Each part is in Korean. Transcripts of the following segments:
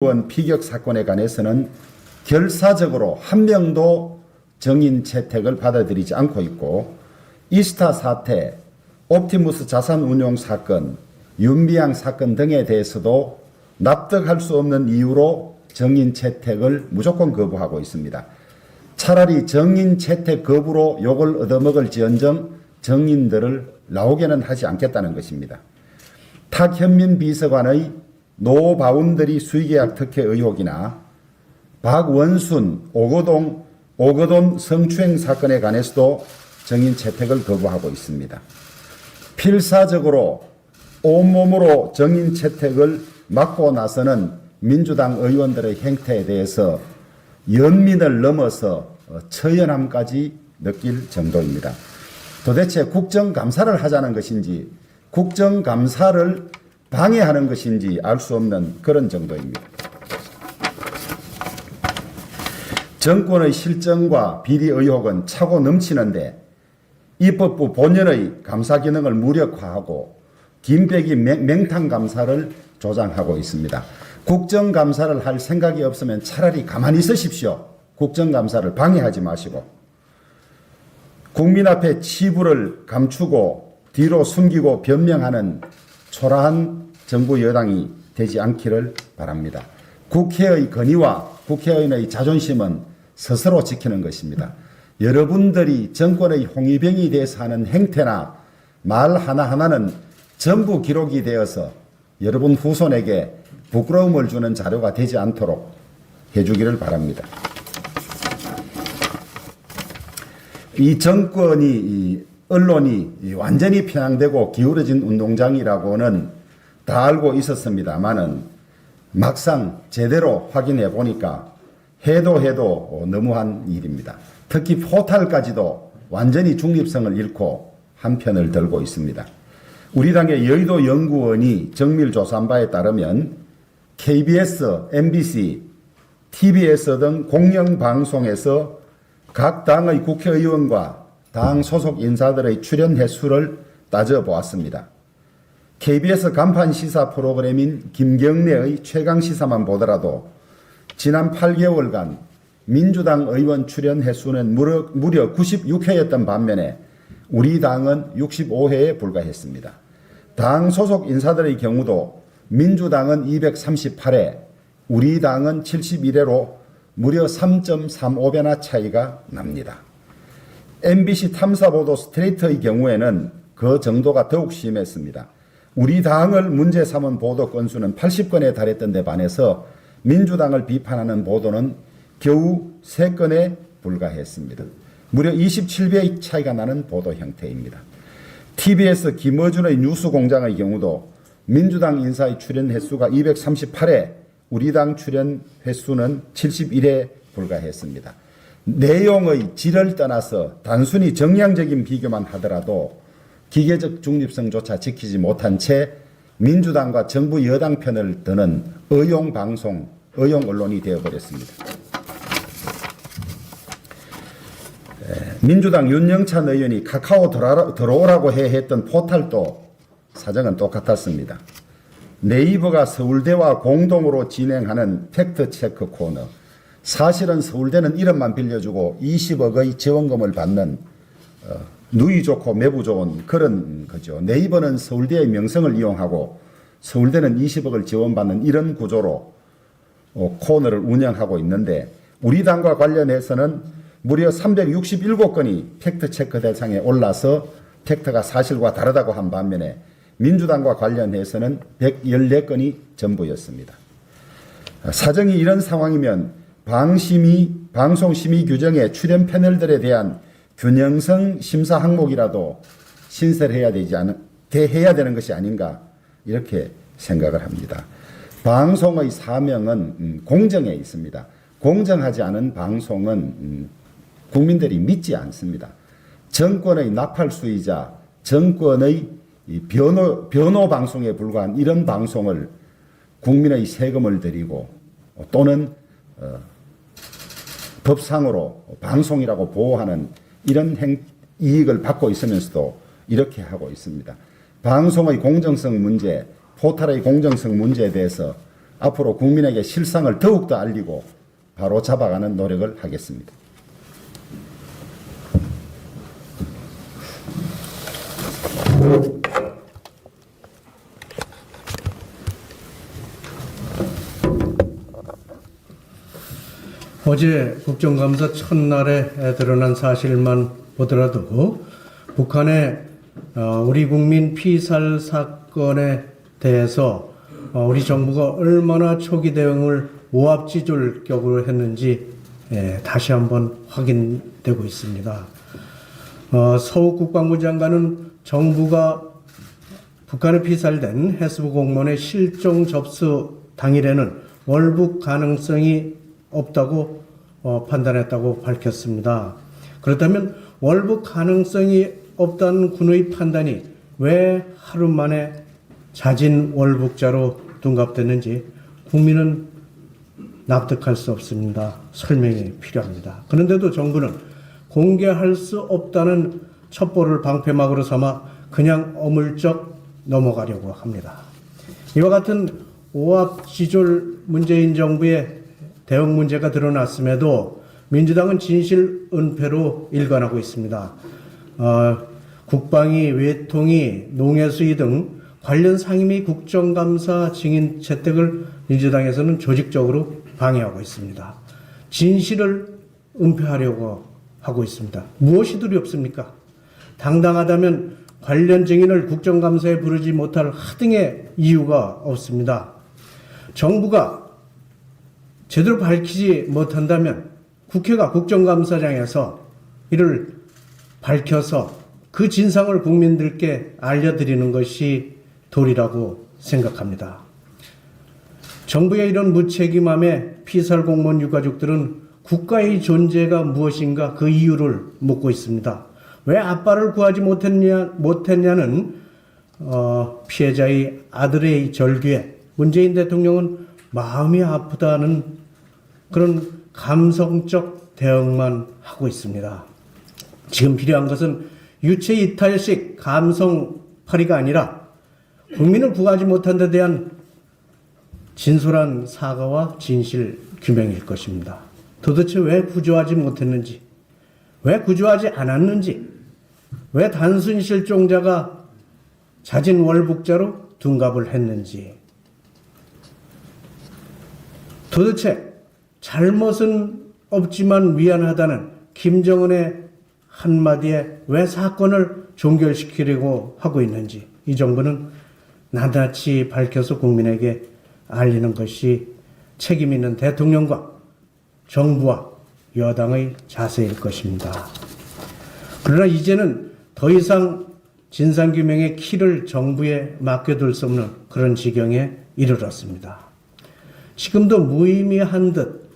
원 피격 사건에 관해서는 결사적으로 한 명도 정인 채택을 받아들이지 않고 있고 이스타 사태, 옵티무스 자산운용 사건, 윤비양 사건 등에 대해서도 납득할 수 없는 이유로 정인 채택을 무조건 거부하고 있습니다. 차라리 정인 채택 거부로 욕을 얻어먹을지언정 정인들을 나오게는 하지 않겠다는 것입니다. 탁현민 비서관의 노바운더리 수의계약 특혜 의혹이나 박원순 오거동 오거돈 성추행 사건에 관해서도 정인 채택을 거부하고 있습니다. 필사적으로 온몸으로 정인 채택을 막고 나서는 민주당 의원들의 행태에 대해서 연민을 넘어서 어, 처연함까지 느낄 정도입니다. 도대체 국정감사를 하자는 것인지 국정감사를 방해하는 것인지 알 수 없는 그런 정도입니다. 정권의 실정과 비리 의혹은 차고 넘치는데 입법부 본연의 감사 기능을 무력화하고 김배기 맹탕 감사를 조장하고 있습니다. 국정감사를 할 생각이 없으면 차라리 가만히 있으십시오. 국정감사를 방해하지 마시고 국민 앞에 치부를 감추고 뒤로 숨기고 변명하는 초라한 정부 여당이 되지 않기를 바랍니다. 국회의 건의와 국회의원의 자존심은 스스로 지키는 것입니다. 여러분들이 정권의 홍위병이 돼서 하는 행태나 말 하나하나는 전부 기록이 되어서 여러분 후손에게 부끄러움을 주는 자료가 되지 않도록 해주기를 바랍니다. 이 정권이 이 언론이 완전히 편향되고 기울어진 운동장이라고는 다 알고 있었습니다만은 막상 제대로 확인해 보니까 해도 해도 너무한 일입니다. 특히 포탈까지도 완전히 중립성을 잃고 한편을 들고 있습니다. 우리 당의 여의도 연구원이 정밀 조사한 바에 따르면 KBS, MBC, TBS 등 공영방송에서 각 당의 국회의원과 당 소속 인사들의 출연 횟수를 따져보았습니다. KBS 간판 시사 프로그램인 김경래의 최강 시사만 보더라도 지난 8개월간 민주당 의원 출연 횟수는 무려, 무려 96회였던 반면에 우리 당은 65회에 불과했습니다. 당 소속 인사들의 경우도 민주당은 238회, 우리 당은 71회로 무려 3.35배나 차이가 납니다. MBC 탐사보도 스트레이트의 경우에는 그 정도가 더욱 심했습니다. 우리 당을 문제 삼은 보도 건수는 80건에 달했던 데 반해서 민주당을 비판하는 보도는 겨우 3건에 불과했습니다. 무려 27배의 차이가 나는 보도 형태입니다. TBS 김어준의 뉴스공장의 경우도 민주당 인사의 출연 횟수가 238회, 우리 당 출연 횟수는 71회 불과했습니다. 내용의 질을 떠나서 단순히 정량적인 비교만 하더라도 기계적 중립성조차 지키지 못한 채 민주당과 정부 여당 편을 드는 의용 방송, 의용 언론이 되어버렸습니다. 민주당 윤영찬 의원이 카카오 들어오라고 해 했던 포탈도 사정은 똑같았습니다. 네이버가 서울대와 공동으로 진행하는 팩트체크 코너. 사실은 서울대는 이름만 빌려주고 20억의 지원금을 받는 어, 누이 좋고 매부 좋은 그런 거죠. 네이버는 서울대의 명성을 이용하고 서울대는 20억을 지원받는 이런 구조로 어, 코너를 운영하고 있는데 우리 당과 관련해서는 무려 367건이 팩트체크 대상에 올라서 팩트가 사실과 다르다고 한 반면에 민주당과 관련해서는 114건이 전부였습니다. 사정이 이런 상황이면 방심이 방송심의 규정에 출연 패널들에 대한 균형성 심사 항목이라도 신설해야 되지 않은 대해야 되는 것이 아닌가 이렇게 생각을 합니다. 방송의 사명은 음, 공정에 있습니다. 공정하지 않은 방송은 음, 국민들이 믿지 않습니다. 정권의 나팔수이자 정권의 변호, 변호 방송에 불과한 이런 방송을 국민의 세금을 들이고 또는 어, 법상으로 방송이라고 보호하는 이런 행, 이익을 받고 있으면서도 이렇게 하고 있습니다. 방송의 공정성 문제, 포탈의 공정성 문제에 대해서 앞으로 국민에게 실상을 더욱더 알리고 바로 잡아가는 노력을 하겠습니다. 어제 국정감사 첫날에 드러난 사실만 보더라도 북한의 어, 우리 국민 피살 사건에 대해서 어, 우리 정부가 얼마나 초기 대응을 오합지졸격으로 했는지 예, 다시 한번 확인되고 있습니다. 어, 서욱 국방부 장관은 정부가 북한에 피살된 해수부 공무원의 실종 접수 당일에는 월북 가능성이 없다고 어, 판단했다고 밝혔습니다. 그렇다면 월북 가능성이 없다는 군의 판단이 왜 하루 만에 자진 월북자로 둔갑됐는지 국민은 납득할 수 없습니다. 설명이 필요합니다. 그런데도 정부는 공개할 수 없다는 첩보를 방패막으로 삼아 그냥 어물쩍 넘어가려고 합니다. 이와 같은 오합지졸 문재인 정부의 대응 문제가 드러났음에도 민주당은 진실 은폐로 일관하고 있습니다. 어, 국방위, 외통위, 농해수위 등 관련 상임위 국정감사 증인 채택을 민주당에서는 조직적으로 방해하고 있습니다. 진실을 은폐하려고 하고 있습니다. 무엇이 두렵습니까? 당당하다면 관련 증인을 국정감사에 부르지 못할 하등의 이유가 없습니다. 정부가 제대로 밝히지 못한다면 국회가 국정감사장에서 이를 밝혀서 그 진상을 국민들께 알려드리는 것이 도리라고 생각합니다. 정부의 이런 무책임함에 피살 공무원 유가족들은 국가의 존재가 무엇인가 그 이유를 묻고 있습니다. 왜 아빠를 구하지 못했냐, 못했냐는 어, 피해자의 아들의 절규에 문재인 대통령은 마음이 아프다는 그런 감성적 대응만 하고 있습니다. 지금 필요한 것은 유체 이탈식 감성팔이가 아니라 국민을 구하지 못한 데 대한 진솔한 사과와 진실 규명일 것입니다. 도대체 왜 구조하지 못했는지, 왜 구조하지 않았는지, 왜 단순 실종자가 자진 월북자로 둔갑을 했는지, 도대체 잘못은 없지만 미안하다는 김정은의 한마디에 왜 사건을 종결시키려고 하고 있는지 이 정부는 나다치 밝혀서 국민에게 알리는 것이 책임 있는 대통령과 정부와 여당의 자세일 것입니다. 그러나 이제는 더 이상 진상규명의 키를 정부에 맡겨둘 수 없는 그런 지경에 이르렀습니다. 지금도 무의미한 듯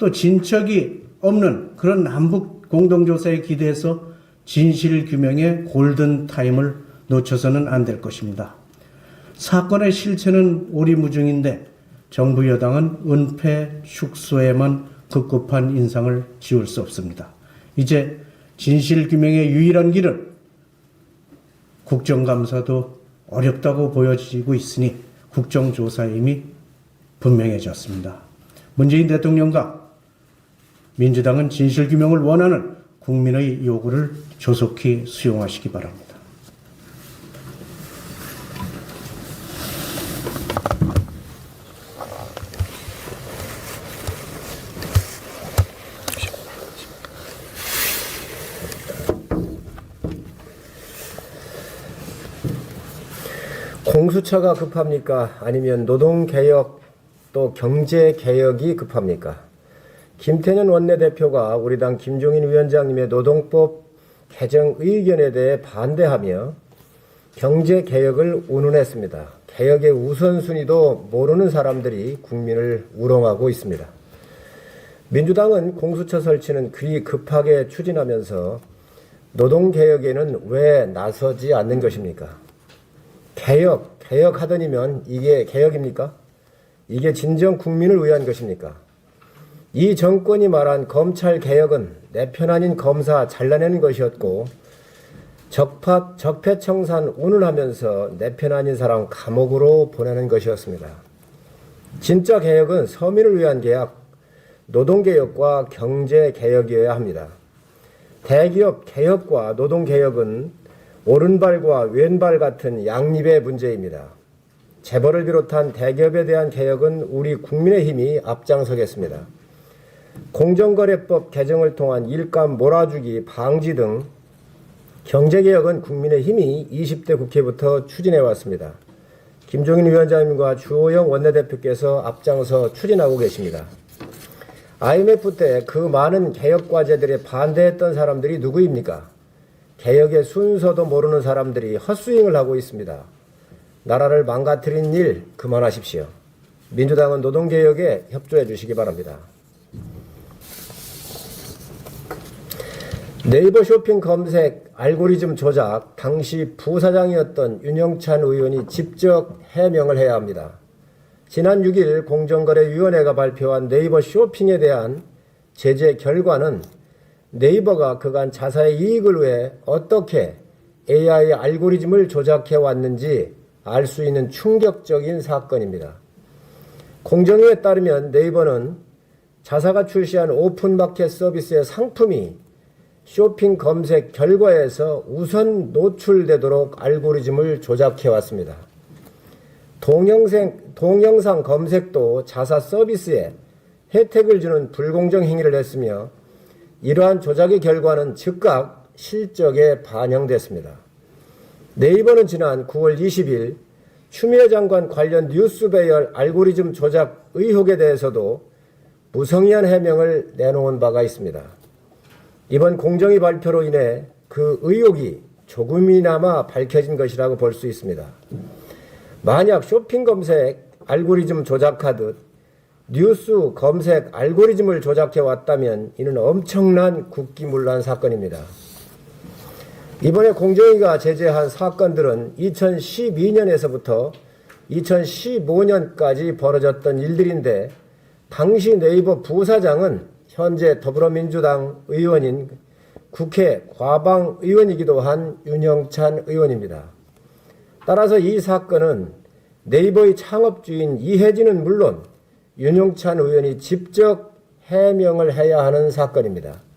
또 진척이 없는 그런 남북 공동조사에 기대해서 진실 규명의 골든 타임을 놓쳐서는 안 될 것입니다. 사건의 실체는 오리무중인데 정부 여당은 은폐 축소에만 급급한 인상을 지울 수 없습니다. 이제 진실 규명의 유일한 길은 국정감사도 어렵다고 보여지고 있으니 국정조사임이 분명해졌습니다. 문재인 대통령과 민주당은 진실규명을 원하는 국민의 요구를 조속히 수용하시기 바랍니다. 공수처가 급합니까? 아니면 노동개혁 또 경제 개혁이 급합니까? 김태년 원내대표가 우리 당 김종인 위원장님의 노동법 개정 의견에 대해 반대하며 경제 개혁을 운운했습니다. 개혁의 우선순위도 모르는 사람들이 국민을 우롱하고 있습니다. 민주당은 공수처 설치는 그리 급하게 추진하면서 노동개혁에는 왜 나서지 않는 것입니까? 개혁, 개혁하더니면 이게 개혁입니까? 이게 진정 국민을 위한 것입니까? 이 정권이 말한 검찰 개혁은 내 편 아닌 검사 잘라내는 것이었고 적파, 적폐청산 운운하면서 내 편 아닌 사람 감옥으로 보내는 것이었습니다. 진짜 개혁은 서민을 위한 개혁, 노동개혁과 경제개혁이어야 합니다. 대기업 개혁과 노동개혁은 오른발과 왼발 같은 양립의 문제입니다. 재벌을 비롯한 대기업에 대한 개혁은 우리 국민의힘이 앞장서겠습니다. 공정거래법 개정을 통한 일감 몰아주기 방지 등 경제개혁은 국민의힘이 20대 국회부터 추진해 왔습니다. 김종인 위원장님과 주호영 원내대표께서 앞장서 추진하고 계십니다. IMF 때 그 많은 개혁 과제들에 반대했던 사람들이 누구입니까? 개혁의 순서도 모르는 사람들이 헛스윙을 하고 있습니다. 나라를 망가뜨린 일 그만하십시오. 민주당은 노동개혁에 협조해 주시기 바랍니다. 네이버 쇼핑 검색 알고리즘 조작 당시 부사장이었던 윤영찬 의원이 직접 해명을 해야 합니다. 지난 6일 공정거래위원회가 발표한 네이버 쇼핑에 대한 제재 결과는 네이버가 그간 자사의 이익을 위해 어떻게 AI 알고리즘을 조작해 왔는지 알 수 있는 충격적인 사건입니다. 공정위에 따르면 네이버는 자사가 출시한 오픈마켓 서비스의 상품이 쇼핑 검색 결과에서 우선 노출되도록 알고리즘을 조작해 왔습니다. 동영상, 동영상 검색도 자사 서비스에 혜택을 주는 불공정 행위를 했으며 이러한 조작의 결과는 즉각 실적에 반영됐습니다. 네이버는 지난 9월 20일 추미애 장관 관련 뉴스 배열 알고리즘 조작 의혹에 대해서도 무성의한 해명을 내놓은 바가 있습니다. 이번 공정위 발표로 인해 그 의혹이 조금이나마 밝혀진 것이라고 볼 수 있습니다. 만약 쇼핑 검색 알고리즘 조작하듯 뉴스 검색 알고리즘을 조작해 왔다면 이는 엄청난 국기문란 사건입니다. 이번에 공정위가 제재한 사건들은 2012년에서부터 2015년까지 벌어졌던 일들인데 당시 네이버 부사장은 현재 더불어민주당 의원인 국회 과방 의원이기도 한 윤영찬 의원입니다. 따라서 이 사건은 네이버의 창업주인 이혜진은 물론 윤영찬 의원이 직접 해명을 해야 하는 사건입니다.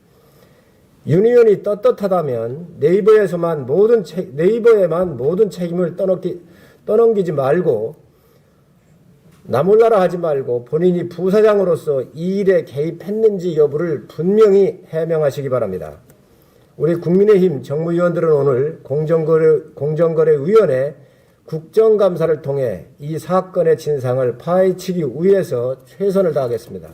윤 의원이 떳떳하다면 네이버에서만 모든 책, 네이버에만 모든 책임을 떠넘기, 떠넘기지 말고 나몰라라 하지 말고 본인이 부사장으로서 이 일에 개입했는지 여부를 분명히 해명하시기 바랍니다. 우리 국민의힘 정무위원들은 오늘 공정거래, 공정거래위원회 국정감사를 통해 이 사건의 진상을 파헤치기 위해서 최선을 다하겠습니다.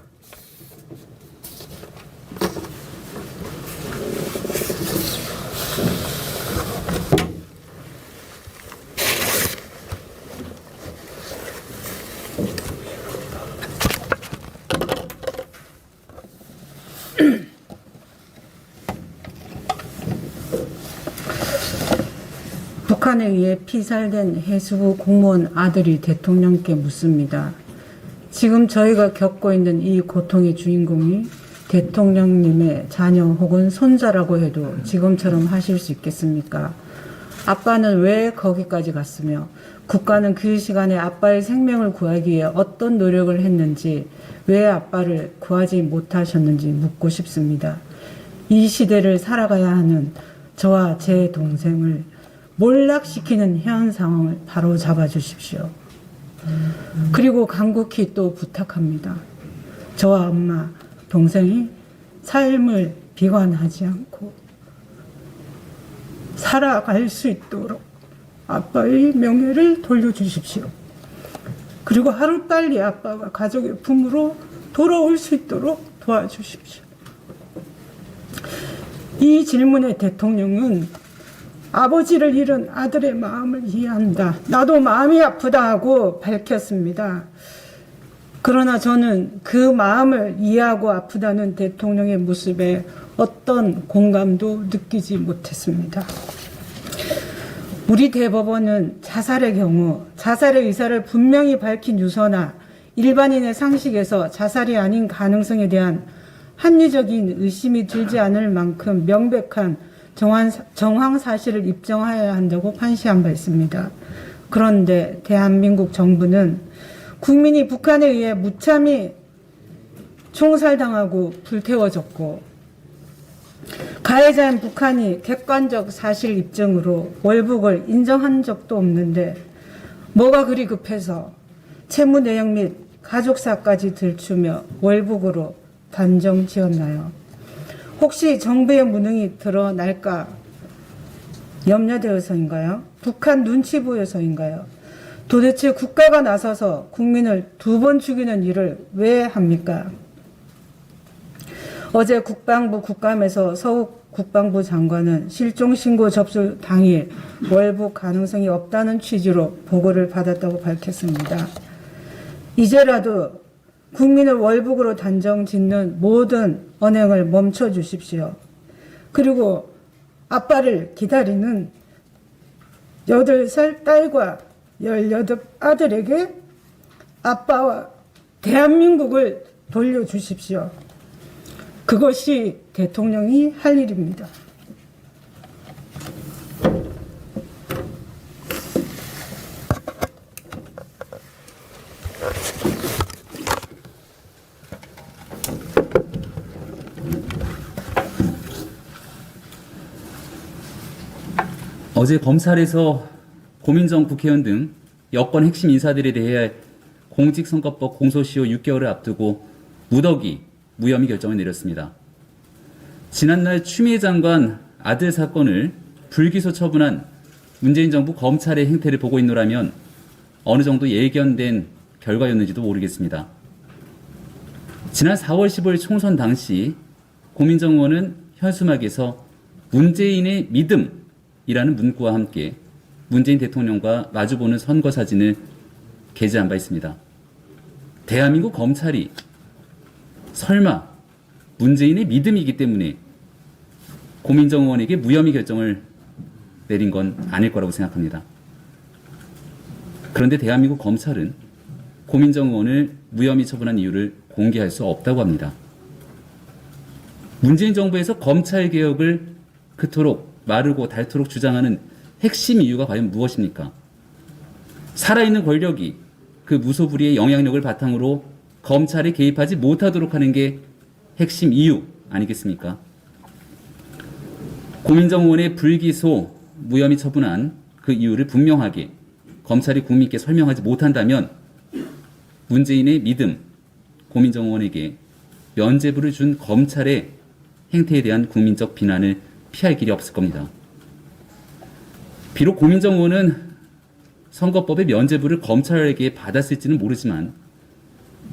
의해 피살된 해수부 공무원 아들이 대통령께 묻습니다. 지금 저희가 겪고 있는 이 고통의 주인공이 대통령님의 자녀 혹은 손자라고 해도 지금처럼 하실 수 있겠습니까? 아빠는 왜 거기까지 갔으며 국가는 그 시간에 아빠의 생명을 구하기 위해 어떤 노력을 했는지 왜 아빠를 구하지 못하셨는지 묻고 싶습니다. 이 시대를 살아가야 하는 저와 제 동생을 몰락시키는 현 상황을 바로 잡아 주십시오. 그리고 간곡히 또 부탁합니다. 저와 엄마, 동생이 삶을 비관하지 않고 살아갈 수 있도록 아빠의 명예를 돌려주십시오. 그리고 하루빨리 아빠가 가족의 품으로 돌아올 수 있도록 도와주십시오. 이 질문의 대통령은 아버지를 잃은 아들의 마음을 이해한다. 나도 마음이 아프다 하고 밝혔습니다. 그러나 저는 그 마음을 이해하고 아프다는 대통령의 모습에 어떤 공감도 느끼지 못했습니다. 우리 대법원은 자살의 경우 자살의 의사를 분명히 밝힌 유서나 일반인의 상식에서 자살이 아닌 가능성에 대한 합리적인 의심이 들지 않을 만큼 명백한 정황, 사실을 입증하여야 한다고 판시한 바 있습니다. 그런데 대한민국 정부는 국민이 북한에 의해 무참히 총살당하고 불태워졌고 가해자인 북한이 객관적 사실 입증으로 월북을 인정한 적도 없는데 뭐가 그리 급해서 채무 내역 및 가족사까지 들추며 월북으로 단정 지었나요? 혹시 정부의 무능이 드러날까 염려되어서인가요? 북한 눈치 보여서인가요? 도대체 국가가 나서서 국민을 두 번 죽이는 일을 왜 합니까? 어제 국방부 국감에서 서욱 국방부 장관은 실종 신고 접수 당일 월북 가능성이 없다는 취지로 보고를 받았다고 밝혔습니다. 이제라도 국민을 월북으로 단정 짓는 모든 언행을 멈춰 주십시오. 그리고 아빠를 기다리는 8살 딸과 18 아들에게 아빠와 대한민국을 돌려주십시오. 그것이 대통령이 할 일입니다. 어제 검찰에서 고민정 국회의원 등 여권 핵심 인사들에 대해 공직선거법 공소시효 6개월을 앞두고 무더기 무혐의 결정을 내렸습니다. 지난날 추미애 장관 아들 사건을 불기소 처분한 문재인 정부 검찰의 행태를 보고 있노라면 어느 정도 예견된 결과였는지도 모르겠습니다. 지난 4월 15일 총선 당시 고민정 의원은 현수막에서 문재인의 믿음 이라는 문구와 함께 문재인 대통령과 마주보는 선거 사진을 게재한 바 있습니다. 대한민국 검찰이 설마 문재인의 믿음이기 때문에 고민정 의원에게 무혐의 결정을 내린 건 아닐 거라고 생각합니다. 그런데 대한민국 검찰은 고민정 의원을 무혐의 처분한 이유를 공개할 수 없다고 합니다. 문재인 정부에서 검찰 개혁을 그토록 마르고 닳도록 주장하는 핵심 이유가 과연 무엇입니까? 살아있는 권력이 그 무소불위의 영향력을 바탕으로 검찰에 개입하지 못하도록 하는 게 핵심 이유 아니겠습니까? 고민정 의원의 불기소 무혐의 처분한 그 이유를 분명하게 검찰이 국민께 설명하지 못한다면 문재인의 믿음, 고민정 의원에게 면죄부를 준 검찰의 행태에 대한 국민적 비난을 피할 길이 없을 겁니다. 비록 고민정 의원은 선거법의 면죄부를 검찰에게 받았을지는 모르지만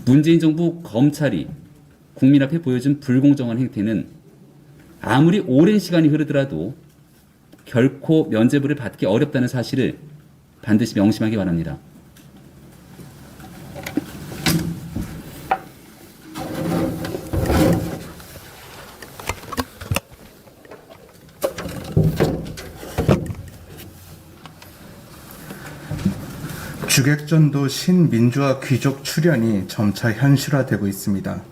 문재인 정부 검찰이 국민 앞에 보여준 불공정한 행태는 아무리 오랜 시간이 흐르더라도 결코 면죄부를 받기 어렵다는 사실을 반드시 명심하기 바랍니다. 주객전도 신민주화 귀족 출현이 점차 현실화되고 있습니다.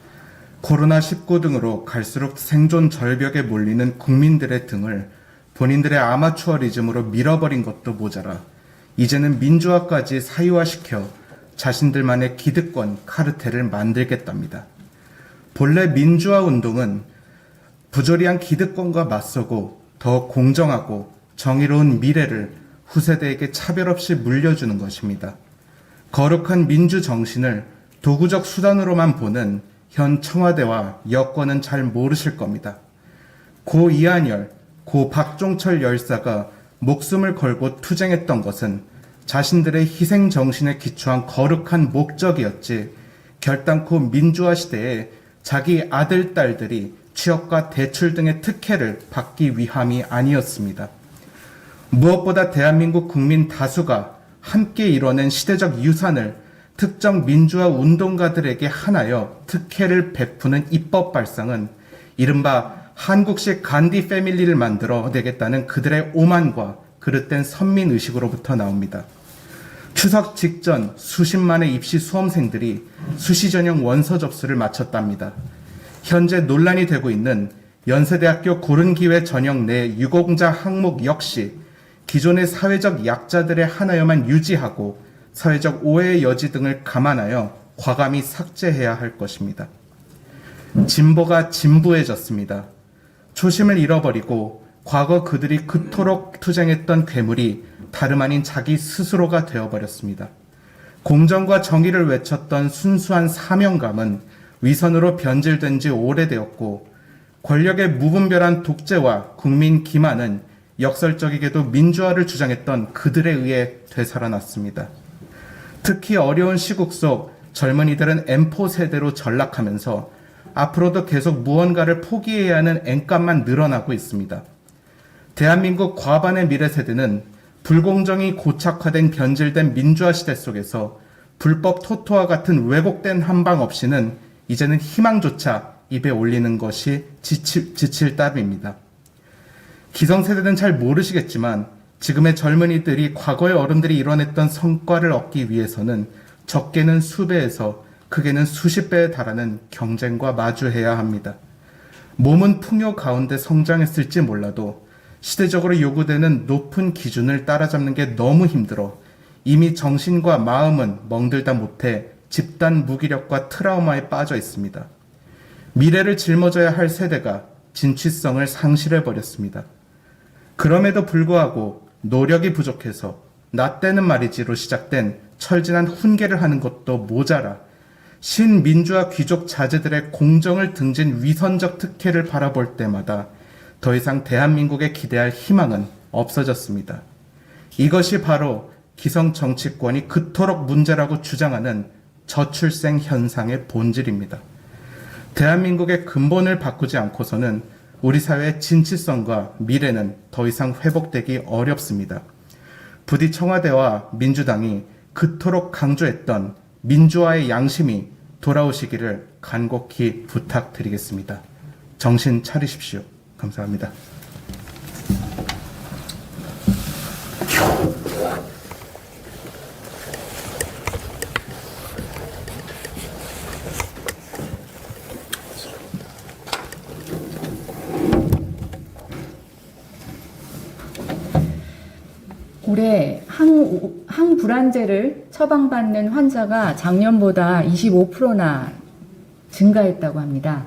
코로나19 등으로 갈수록 생존 절벽에 몰리는 국민들의 등을 본인들의 아마추어리즘으로 밀어버린 것도 모자라 이제는 민주화까지 사유화시켜 자신들만의 기득권 카르텔을 만들겠답니다. 본래 민주화 운동은 부조리한 기득권과 맞서고 더 공정하고 정의로운 미래를 후세대에게 차별 없이 물려주는 것입니다. 거룩한 민주 정신을 도구적 수단으로만 보는 현 청와대와 여권은 잘 모르실 겁니다. 고 이한열, 고 박종철 열사가 목숨을 걸고 투쟁했던 것은 자신들의 희생 정신에 기초한 거룩한 목적이었지 결단코 민주화 시대에 자기 아들, 딸들이 취업과 대출 등의 특혜를 받기 위함이 아니었습니다. 무엇보다 대한민국 국민 다수가 함께 이뤄낸 시대적 유산을 특정 민주화 운동가들에게 하나여 특혜를 베푸는 입법 발상은 이른바 한국식 간디 패밀리를 만들어 내겠다는 그들의 오만과 그릇된 선민 의식으로부터 나옵니다. 추석 직전 수십만의 입시 수험생들이 수시 전형 원서 접수를 마쳤답니다. 현재 논란이 되고 있는 연세대학교 고른기회 전형 내 유공자 항목 역시 기존의 사회적 약자들의 하나여만 유지하고 사회적 오해의 여지 등을 감안하여 과감히 삭제해야 할 것입니다. 진보가 진부해졌습니다. 초심을 잃어버리고 과거 그들이 그토록 투쟁했던 괴물이 다름 아닌 자기 스스로가 되어버렸습니다. 공정과 정의를 외쳤던 순수한 사명감은 위선으로 변질된 지 오래되었고 권력의 무분별한 독재와 국민 기만은 역설적이게도 민주화를 주장했던 그들에 의해 되살아났습니다. 특히 어려운 시국 속 젊은이들은 M4 세대로 전락하면서 앞으로도 계속 무언가를 포기해야 하는 앵감만 늘어나고 있습니다. 대한민국 과반의 미래 세대는 불공정이 고착화된 변질된 민주화 시대 속에서 불법 토토와 같은 왜곡된 한방 없이는 이제는 희망조차 입에 올리는 것이 지칠, 지칠 따름입니다. 기성세대는 잘 모르시겠지만 지금의 젊은이들이 과거의 어른들이 이뤄냈던 성과를 얻기 위해서는 적게는 수배에서 크게는 수십 배에 달하는 경쟁과 마주해야 합니다. 몸은 풍요 가운데 성장했을지 몰라도 시대적으로 요구되는 높은 기준을 따라잡는 게 너무 힘들어 이미 정신과 마음은 멍들다 못해 집단 무기력과 트라우마에 빠져 있습니다. 미래를 짊어져야 할 세대가 진취성을 상실해 버렸습니다. 그럼에도 불구하고 노력이 부족해서 나 때는 말이지로 시작된 철진한 훈계를 하는 것도 모자라 신민주화 귀족 자제들의 공정을 등진 위선적 특혜를 바라볼 때마다 더 이상 대한민국에 기대할 희망은 없어졌습니다. 이것이 바로 기성 정치권이 그토록 문제라고 주장하는 저출생 현상의 본질입니다. 대한민국의 근본을 바꾸지 않고서는 우리 사회의 진치성과 미래는 더 이상 회복되기 어렵습니다. 부디 청와대와 민주당이 그토록 강조했던 민주화의 양심이 돌아오시기를 간곡히 부탁드리겠습니다. 정신 차리십시오. 감사합니다. 올해 항, 항불안제를 처방받는 환자가 작년보다 25%나 증가했다고 합니다.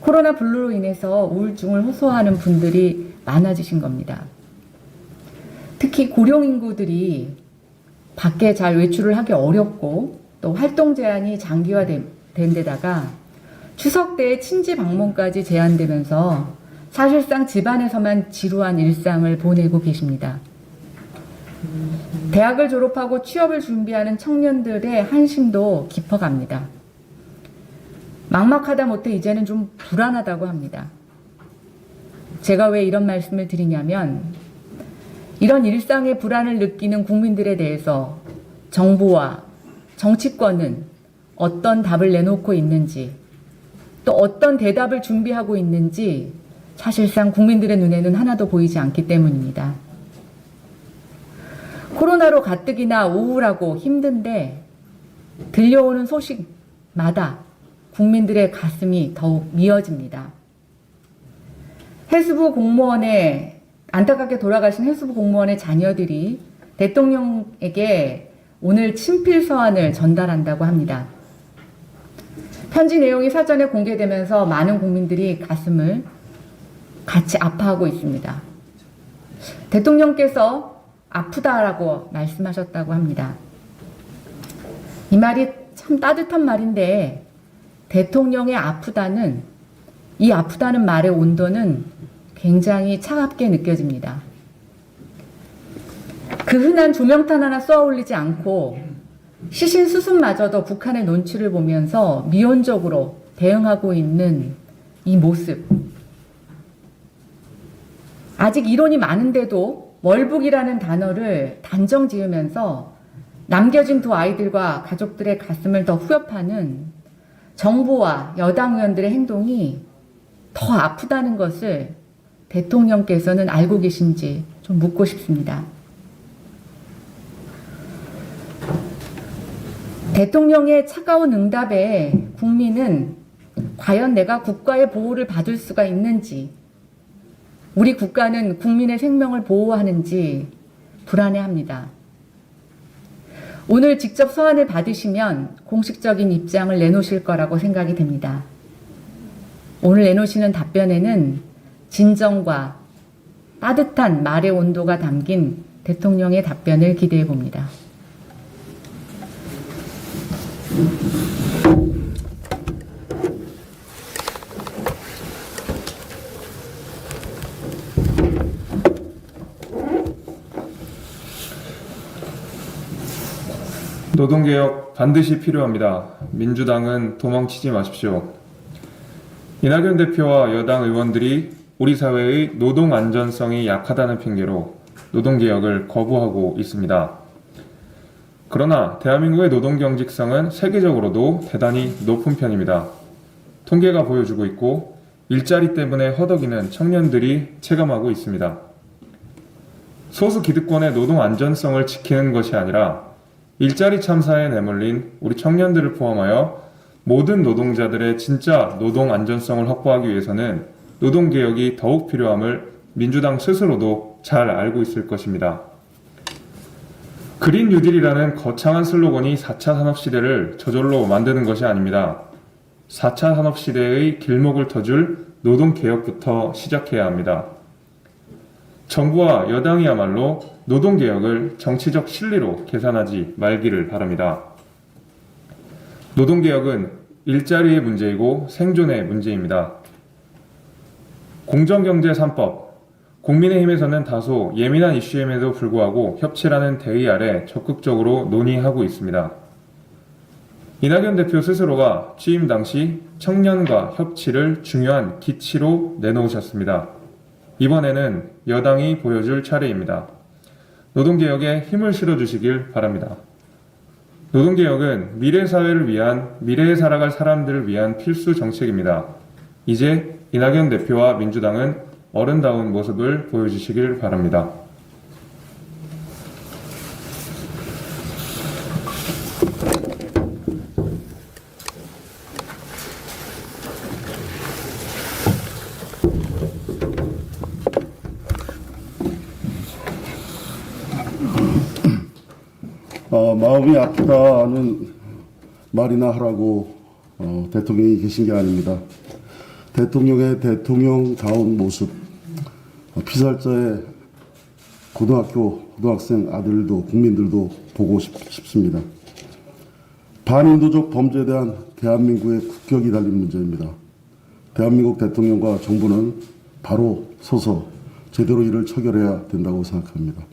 코로나 블루로 인해서 우울증을 호소하는 분들이 많아지신 겁니다. 특히 고령 인구들이 밖에 잘 외출을 하기 어렵고 또 활동 제한이 장기화된 데다가 추석 때 친지 방문까지 제한되면서 사실상 집안에서만 지루한 일상을 보내고 계십니다. 대학을 졸업하고 취업을 준비하는 청년들의 한심도 깊어갑니다. 막막하다 못해 이제는 좀 불안하다고 합니다. 제가 왜 이런 말씀을 드리냐면, 이런 일상의 불안을 느끼는 국민들에 대해서 정부와 정치권은 어떤 답을 내놓고 있는지, 또 어떤 대답을 준비하고 있는지 사실상 국민들의 눈에는 하나도 보이지 않기 때문입니다. 코로나로 가뜩이나 우울하고 힘든데 들려오는 소식마다 국민들의 가슴이 더욱 미어집니다. 해수부 공무원의 안타깝게 돌아가신 해수부 공무원의 자녀들이 대통령에게 오늘 친필 서한을 전달한다고 합니다. 편지 내용이 사전에 공개되면서 많은 국민들이 가슴을 같이 아파하고 있습니다. 대통령께서 아프다라고 말씀하셨다고 합니다. 이 말이 참 따뜻한 말인데 대통령의 아프다는 이 아프다는 말의 온도는 굉장히 차갑게 느껴집니다. 그 흔한 조명탄 하나 쏘아 올리지 않고 시신 수습마저도 북한의 논치를 보면서 미온적으로 대응하고 있는 이 모습. 아직 이론이 많은데도 월북이라는 단어를 단정 지으면서 남겨진 두 아이들과 가족들의 가슴을 더 후협하는 정부와 여당 의원들의 행동이 더 아프다는 것을 대통령께서는 알고 계신지 좀 묻고 싶습니다. 대통령의 차가운 응답에 국민은 과연 내가 국가의 보호를 받을 수가 있는지, 우리 국가는 국민의 생명을 보호하는지 불안해합니다. 오늘 직접 소환을 받으시면 공식적인 입장을 내놓으실 거라고 생각이 됩니다. 오늘 내놓으시는 답변에는 진정과 따뜻한 말의 온도가 담긴 대통령의 답변을 기대해 봅니다. 노동개혁 반드시 필요합니다. 민주당은 도망치지 마십시오. 이낙연 대표와 여당 의원들이 우리 사회의 노동 안전성이 약하다는 핑계로 노동개혁을 거부하고 있습니다. 그러나 대한민국의 노동 경직성은 세계적으로도 대단히 높은 편입니다. 통계가 보여주고 있고 일자리 때문에 허덕이는 청년들이 체감하고 있습니다. 소수 기득권의 노동 안전성을 지키는 것이 아니라 일자리 참사에 내몰린 우리 청년들을 포함하여 모든 노동자들의 진짜 노동 안전성을 확보하기 위해서는 노동 개혁이 더욱 필요함을 민주당 스스로도 잘 알고 있을 것입니다. 그린 뉴딜이라는 거창한 슬로건이 4차 산업 시대를 저절로 만드는 것이 아닙니다. 4차 산업 시대의 길목을 터줄 노동 개혁부터 시작해야 합니다. 정부와 여당이야말로 노동개혁을 정치적 실리로 계산하지 말기를 바랍니다. 노동개혁은 일자리의 문제이고 생존의 문제입니다. 공정경제 3법, 국민의힘에서는 다소 예민한 이슈임에도 불구하고 협치라는 대의 아래 적극적으로 논의하고 있습니다. 이낙연 대표 스스로가 취임 당시 청년과 협치를 중요한 기치로 내놓으셨습니다. 이번에는 여당이 보여줄 차례입니다. 노동개혁에 힘을 실어주시길 바랍니다. 노동개혁은 미래 사회를 위한, 미래에 살아갈 사람들을 위한 필수 정책입니다. 이제 이낙연 대표와 민주당은 어른다운 모습을 보여주시길 바랍니다. 어, 마음이 아프다는 말이나 하라고 어, 대통령이 계신 게 아닙니다. 대통령의 대통령다운 모습, 어, 피살자의 고등학교, 고등학생 아들도 국민들도 보고 싶, 싶습니다. 반인도적 범죄에 대한 대한민국의 국격이 달린 문제입니다. 대한민국 대통령과 정부는 바로 서서 제대로 이를 처결해야 된다고 생각합니다.